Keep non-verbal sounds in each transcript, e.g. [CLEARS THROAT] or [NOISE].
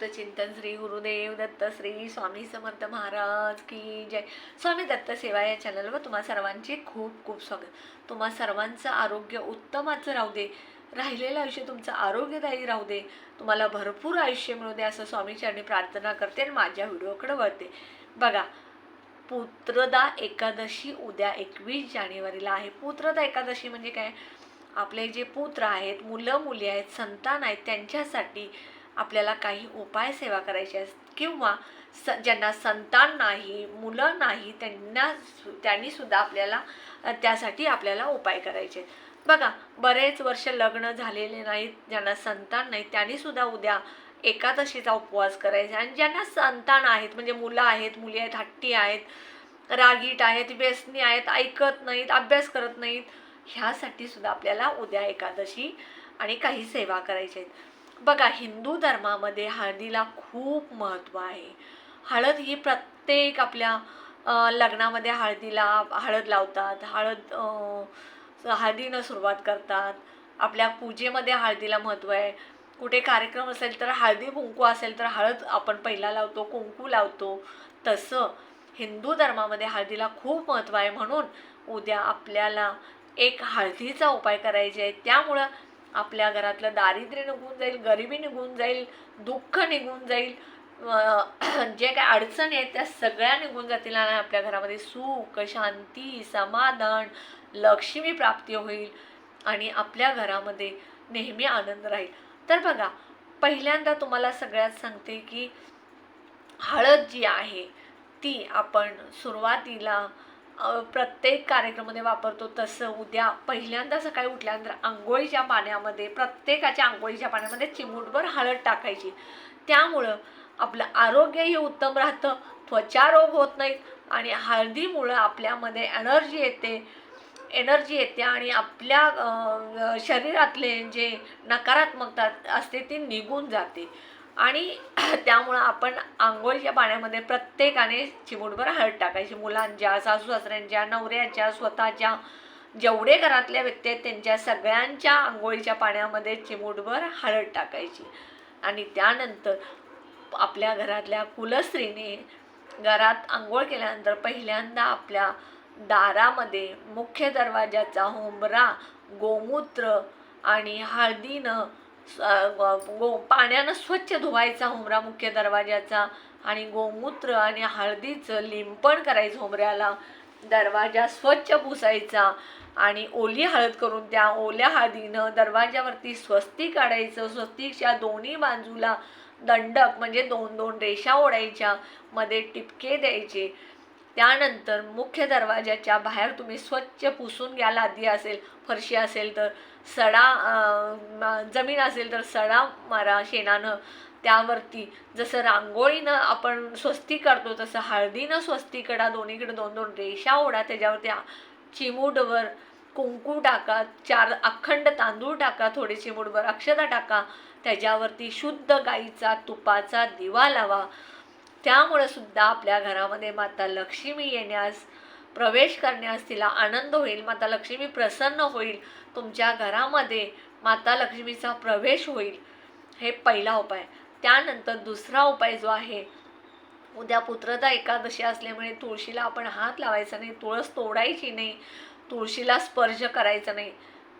गुरुमुक्त चिंतन श्री गुरुदेव दत्त श्री स्वामी समर्थ महाराज की जय. स्वामी दत्त सेवा या चॅनलवर तुम्हा सर्वांचे खूप खूप स्वागत. तुम्हा सर्वांचं आरोग्य उत्तमाचं राहू दे. राहिलेलं आयुष्य तुमचं आरोग्यदायी राहू दे. तुम्हाला भरपूर आयुष्य मिळू दे असं स्वामीचरणी प्रार्थना करते आणि माझ्या व्हिडिओकडे वळते. बघा पुत्रदा एकादशी उद्या एकवीस जानेवारीला आहे. पुत्रदा एकादशी म्हणजे काय? आपले जे पुत्र आहेत मुलं मुली आहेत संतान आहेत त्यांच्यासाठी आपल्याला काही उपाय सेवा करायचे आहेत किंवा स ज्यांना संतान नाही मुलं नाही त्यांना त्यांनीसुद्धा त्यांनी सुद्धा आपल्याला त्यासाठी आपल्याला उपाय करायचे आहेत. बघा बरेच वर्ष लग्न झालेले नाहीत ज्यांना संतान नाहीत त्यांनी सुद्धा उद्या एकादशीचा उपवास करायचा आणि ज्यांना संतान आहेत म्हणजे मुलं आहेत मुली आहेत हट्टी आहेत रागीट आहेत व्यसनी आहेत ऐकत नाहीत अभ्यास करत नाहीत ह्यासाठी सुद्धा आपल्याला उद्या एकादशी आणि काही सेवा करायच्या आहेत बघा हिंदू धर्मामध्ये हळदीला खूप महत्त्व आहे. हळद ही प्रत्येक आपल्या लग्नामध्ये हळदीला हळद लावतात. हळद हळदीनं सुरुवात करतात. आपल्या पूजेमध्ये हळदीला महत्त्व आहे. कुठे कार्यक्रम असेल तर हळदी कुंकू असेल तर हळद आपण पहिला लावतो कुंकू लावतो. तसं हिंदू धर्मामध्ये हळदीला खूप महत्त्व आहे. म्हणून उद्या आपल्याला एक हळदीचा उपाय करायचे आहे. त्यामुळं आपल्या घरातलं दारिद्र्य निघून जाईल गरिबी निघून जाईल दुःख निघून जाईल [CLEARS THROAT] जे काय अडचणी आहेत त्या सगळ्या निघून जातील आणि आपल्या घरामध्ये सुख शांती समाधान लक्ष्मी प्राप्ती होईल आणि आपल्या घरामध्ये नेहमी आनंद राहील. तर बघा पहिल्यांदा तुम्हाला सगळ्यात सांगते की हळद जी आहे ती आपण सुरुवातीला प्रत्येक कार्यक्रमामध्ये वापरतो तसं उद्या पहिल्यांदा सकाळी उठल्यानंतर आंघोळीच्या पाण्यामध्ये प्रत्येकाच्या आंघोळीच्या पाण्यामध्ये चिमूटभर हळद टाकायची. त्यामुळं आपलं आरोग्यही उत्तम राहतं त्वचा रोग होत नाहीत आणि हळदीमुळं आपल्यामध्ये एनर्जी येते एनर्जी येते आणि आपल्या शरीरातले जे नकारात्मकता असते ती निघून जाते. आणि [CLEARS THROAT] त्यामुळं आपण आंघोळीच्या पाण्यामध्ये प्रत्येकाने चिमूटभर हळद टाकायची. मुलांच्या सासू सासऱ्यांच्या नवऱ्याच्या स्वतःच्या जेवढे घरातल्या व्यक्ती आहेत त्यांच्या सगळ्यांच्या आंघोळीच्या पाण्यामध्ये चिमूटभर हळद टाकायची. आणि त्यानंतर आपल्या घरातल्या कुलस्त्रीने घरात आंघोळ केल्यानंतर पहिल्यांदा आपल्या दारामध्ये मुख्य दरवाजाचा होंबरा गोमूत्र आणि हळदीनं पाण्यानं स्वच्छ धुवायचा हुमरा मुख्य दरवाजाचा आणि गोमूत्र आणि हळदीचं लिंपण करायचं हुमऱ्याला. दरवाजा स्वच्छ पुसायचा आणि ओली हळद करून त्या ओल्या हळदीनं दरवाजावरती स्वस्ती काढायचं. स्वस्तीच्या दोन्ही बाजूला दंडक म्हणजे दोन दोन रेषा ओढायच्या मध्ये टिपके द्यायचे. त्यानंतर मुख्य दरवाजाच्या बाहेर तुम्ही स्वच्छ पुसून घ्याल. आधी असेल फरशी असेल तर सडा जमीन असेल तर सडा मारा शेणानं. त्यावरती जसं रांगोळीनं आपण स्वस्ती करतो तसं हळदीनं स्वस्ती करा. दोन्हीकडे दोन दोन रेषा ओढा. त्याच्यावरती चिमूडवर चिमूटवर कुंकू टाका. चार अखंड तांदूळ टाका. थोडे चिमूडवर अक्षता टाका. त्याच्यावरती शुद्ध गाईचा तुपाचा दिवा लावा. त्यामुळं सुद्धा आपल्या घरामध्ये माता लक्ष्मी येण्यास प्रवेश करण्यास तिला आनंद होईल माता लक्ष्मी प्रसन्न होईल तुमच्या घरामध्ये माता लक्ष्मीचा प्रवेश होईल. हे पहिला उपाय. त्यानंतर दुसरा उपाय जो आहे उद्या पुत्रदा एकादशी असल्यामुळे तुळशीला आपण हात लावायचा नाही तुळस तोडायची नाही तुळशीला स्पर्श करायचा नाही.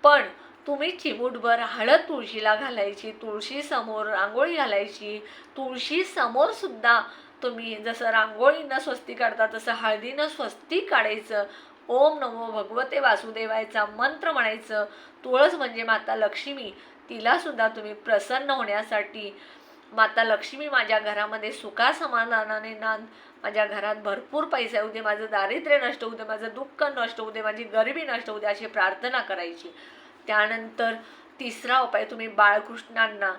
पण तुम्ही चिमूटभर हळद तुळशीला घालायची तुळशीसमोर रांगोळी घालायची तुळशीसमोरसुद्धा सुद्धा तुम्ही जसं रांगोळीनं स्वस्ती काढता तसं हळदीनं स्वस्ती काढायचं. ओम नमो भगवते वासुदेवायचा मंत्र म्हणायचं. तुळस म्हणजे माता लक्ष्मी. तिलासुद्धा तुम्ही प्रसन्न होण्यासाठी माता लक्ष्मी माझ्या घरामध्ये सुखा समाधानाने नांद. माझ्या घरात भरपूर पैसे होऊ दे माझं दारिद्र्य नष्ट होऊ दे माझं दुःख नष्ट होऊ दे माझी गरिबी नष्ट होऊ दे अशी प्रार्थना करायची. त्यानंतर तिसरा उपाय तुम्ही बाळकृष्णांना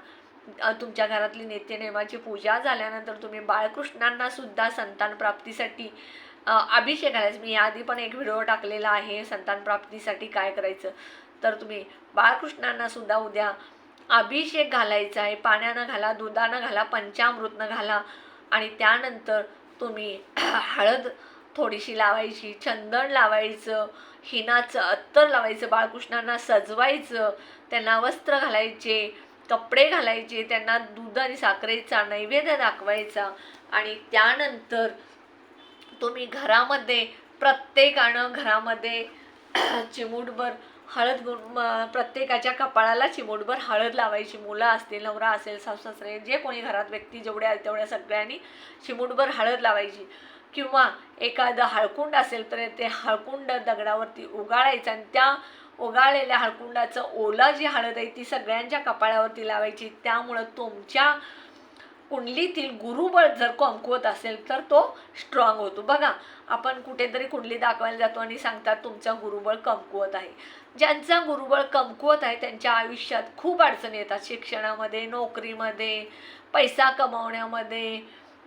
तुमच्या घरातली नित्यनेमाची पूजा झाल्यानंतर तुम्ही बाळकृष्णांना सुद्धा संतान प्राप्तीसाठी अभिषेक करायचं मी याआधी पण एक व्हिडिओ टाकलेला आहे संतान प्राप्तीसाठी काय करायचं? तर तुम्ही बाळकृष्णांना सुद्धा उद्या अभिषेक घालायचा आहे. पाण्यानं घाला दुधानं घाला पंचामृतनं घाला. आणि त्यानंतर तुम्ही हळद थोडीशी लावायची चंदन लावायचं हिनाचं अत्तर लावायचं बाळकृष्णांना सजवायचं त्यांना वस्त्र घालायचे कपडे घालायचे त्यांना दूध आणि साखरेचा नैवेद्य दाखवायचा आणि त्यानंतर तुम्ही घरामध्ये प्रत्येकानं घरामध्ये [CLEARS THROAT] चिमूटभर हळद गुण प्रत्येकाच्या कपाळाला चिमूटभर हळद लावायची. मुलं असतील नवरा असेल सासरे जे कोणी घरात व्यक्ती जेवढे आहेत तेवढ्या सगळ्यांनी चिमूटभर हळद लावायची. किंवा एखादं हळकुंड असेल तर ते हळकुंड दगडावरती उगाळायचं आणि त्या ओगाळलेल्या हळकुंडाचं ओला जी हळद आहे ती सगळ्यांच्या कपाळावरती लावायची. त्यामुळं तुमच्या कुंडलीतील गुरुबळ जर कमकुवत असेल तर तो स्ट्रॉंग होतो. बघा आपण कुठेतरी कुंडली दाखवायला जातो आणि सांगतात तुमचा गुरुबळ कमकुवत आहे. ज्यांचा गुरुबळ कमकुवत आहे त्यांच्या आयुष्यात खूप अडचणी येतात. शिक्षणामध्ये नोकरीमध्ये पैसा कमावण्यामध्ये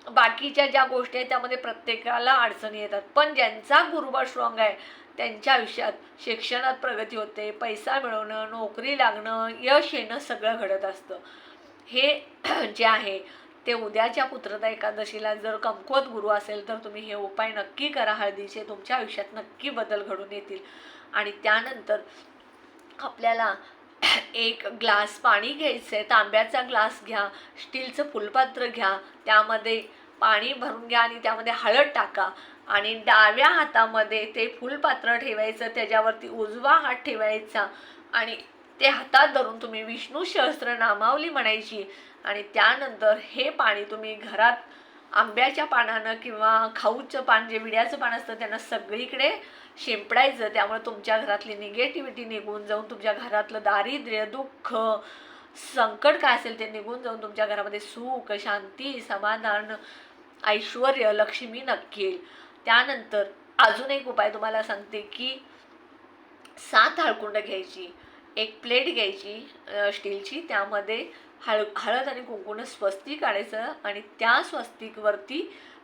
बाकीच्या ज्या गोष्टी आहेत त्यामध्ये प्रत्येकाला अडचणी येतात. पण ज्यांचा गुरुबळ स्ट्रॉंग आहे त्यांच्या आयुष्यात शिक्षणात प्रगती होते पैसा मिळवणं नोकरी लागणं यश येणं सगळं घडत असतं. हे [CLEARS THROAT] जे आहे ते उद्याच्या पुत्रता एकादशीला जर कमकुवत गुरु असेल तर तुम्ही हे उपाय नक्की करा हळदीचे. तुमच्या आयुष्यात नक्की बदल घडून येतील. आणि त्यानंतर आपल्याला [CLEARS THROAT] एक ग्लास पाणी घ्यायचं आहे तांब्याचा ग्लास घ्या स्टीलचं फुलपात्र घ्या त्यामध्ये पाणी भरून घ्या आणि त्यामध्ये हळद टाका. आणि डाव्या हातामध्ये ते फुलपात्र ठेवायचं त्याच्यावरती उजवा हात ठेवायचा आणि ते हातात धरून तुम्ही विष्णू सहस्त्र नामावली म्हणायची. आणि त्यानंतर हे पाणी तुम्ही घरात आंब्याच्या पानानं किंवा खाऊचं पान जे विड्याचं पान असतं त्यांना सगळीकडे शिंपडायचं. त्यामुळे तुमच्या घरातली निगेटिव्हिटी निघून जाऊन तुमच्या घरातलं दारिद्र्य दुःख संकट काय असेल ते निघून जाऊन तुमच्या घरामध्ये सुख शांती समाधान ऐश्वर लक्ष्मी नक्की येईल. त्यानंतर अजून एक उपाय तुम्हाला सांगते की सात हळकुंड घ्यायची एक प्लेट घ्यायची स्टीलची त्यामध्ये हळ हळद आणि कुंकूनं स्वस्तिक काढायचं आणि त्या स्वस्तिकवरती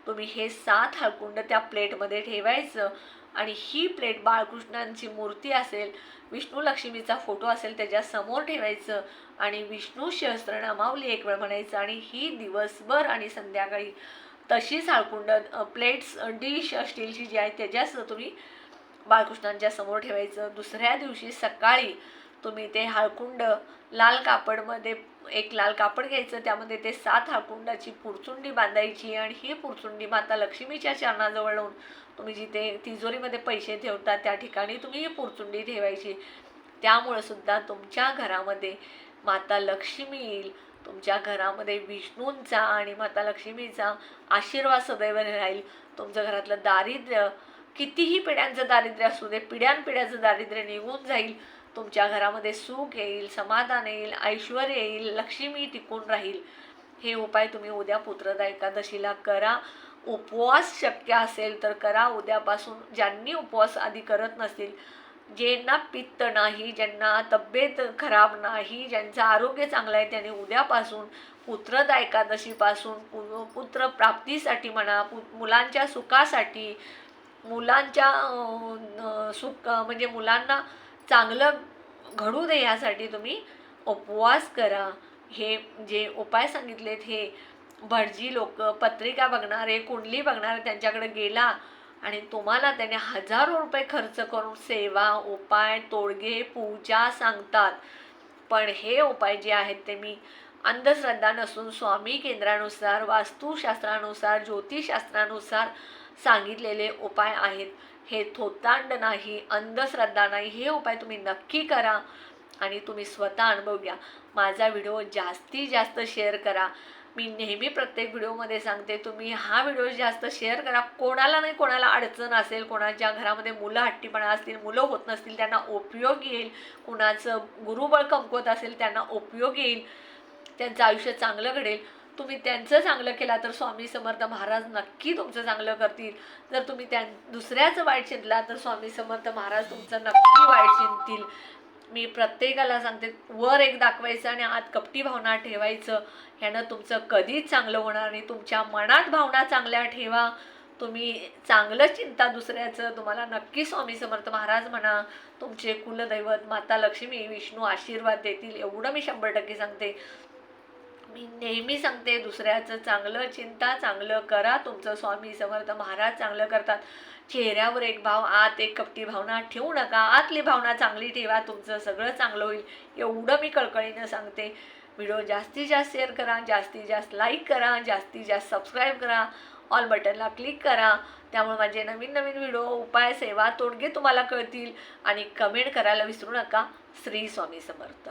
तुम्ही हे सात हळकुंड त्या प्लेटमध्ये ठेवायचं आणि ही प्लेट बाळकृष्णांची मूर्ती असेल विष्णू लक्ष्मीचा फोटो असेल त्याच्यासमोर ठेवायचं आणि विष्णू सहस्त्रनामावली एक वेळ म्हणायचं आणि ही दिवसभर आणि संध्याकाळी तशीच हाळकुंड प्लेट्स डिश स्टीलची जी आहे त्याच्याच तुम्ही बाळकृष्णांच्या समोर ठेवायचं. दुसऱ्या दिवशी सकाळी तुम्ही ते हाळकुंड लाल कापडमध्ये एक लाल कापड घ्यायचं त्यामध्ये ते सात हाळकुंडाची पुरचुंडी बांधायची आणि ही पुरचुंडी माता लक्ष्मीच्या चरणाजवळ लावून तुम्ही जिथे तिजोरीमध्ये पैसे ठेवता त्या ठिकाणी तुम्ही ही पुरचुंडी ठेवायची. त्यामुळं सुद्धा तुमच्या घरामध्ये माता लक्ष्मी येईल. तुमच्या घरामध्ये विष्णूंचा आणि माता लक्ष्मीचा आशीर्वाद सदैव राहील. तुमचं घरातलं दारिद्र्य कितीही पिढ्यांचं दारिद्र्य असू दे पिढ्यानपिढ्याचं दारिद्र्य निघून जाईल. तुमच्या घरामध्ये सुख येईल समाधान येईल ऐश्वर येईल लक्ष्मी टिकून राहील. हे उपाय तुम्ही उद्या पुत्रदा एकादशीला करा. उपवास शक्य असेल तर करा. उद्यापासून ज्यांनी उपवास आधी करत नसतील ज्यांना पित्त नाही ज्यांना तब्येत खराब नाही ज्यांचं आरोग्य चांगलं आहे त्यांनी उद्यापासून पुत्रदा एकादशीपासून पु पुत्र प्राप्तीसाठी म्हणा पु मुलांच्या सुखासाठी मुलांच्या सुख म्हणजे मुलांना चांगलं घडू दे यासाठी तुम्ही उपवास करा. हे जे उपाय सांगितलेत हे भटजी लोक पत्रिका बघणारे कुंडली बघणारे त्यांच्याकडे गेला आणि तुम्हाला त्याने हजारो रुपये खर्च करून सेवा उपाय तोडगे पूजा सांगतात. पण हे उपाय जे आहेत ते मी अंधश्रद्धा नसून स्वामी केंद्रानुसार वास्तुशास्त्रानुसार ज्योतिषशास्त्रानुसार सांगितलेले उपाय आहेत. हे थोतांड नाही अंधश्रद्धा नाही हे उपाय तुम्ही नक्की करा आणि तुम्ही स्वतः अनुभव घ्या. माझा व्हिडिओ जास्तीत जास्त शेअर करा. मी नेहमी प्रत्येक व्हिडिओमध्ये सांगते तुम्ही हा व्हिडिओ जास्त शेअर करा. कोणाला नाही कोणाला अडचण असेल कोणाच्या घरामध्ये मुलं हट्टीपणा असतील मुलं होत नसतील त्यांना उपयोग येईल. कुणाचं गुरुबळ कमकुवत असेल त्यांना उपयोग येईल. त्यांचं आयुष्य चांगलं घडेल. तुम्ही त्यांचं चांगलं केला तर स्वामी समर्थ महाराज नक्की तुमचं चांगलं करतील. जर तुम्ही त्या दुसऱ्याचं वाईट चिंतला तर स्वामी समर्थ महाराज तुमचं नक्की वाईट चिंतील मी प्रत्येकाला सांगते वर एक दाखवायचं आणि आत कपटी भावना ठेवायचं. ह्यानं तुमचं कधीच चांगलं होणार नाही. तुमच्या मनात भावना चांगल्या ठेवा. तुम्ही चांगलं चिंता दुसऱ्याचं. तुम्हाला नक्की स्वामी समर्थ महाराज म्हणा तुमचे कुलदैवत माता लक्ष्मी विष्णू आशीर्वाद देतील. एवढं मी शंभर टक्के सांगते. मी नेहमी सांगते दुसऱ्याचं चांगलं चिंता चांगलं करा. तुमचं स्वामी समर्थ महाराज चांगलं करतात. चेहऱ्यावर एक भाव आत एक कपटी भावना. ठेवू नका. आतली भावना चांगली ठेवा. तुमचं सगळं चांगलं होईल. एवढं मी कळकळीनं सांगते. व्हिडिओ जास्तीत जास्त शेअर करा. जास्तीत जास्त लाईक करा. जास्तीत जास्त सबस्क्राईब करा. ऑल बटनला क्लिक करा. त्यामुळे माझे नवीन नवीन व्हिडिओ उपाय सेवा तोडगे तुम्हाला कळतील. आणि कमेंट करायला विसरू नका. श्री स्वामी समर्थ.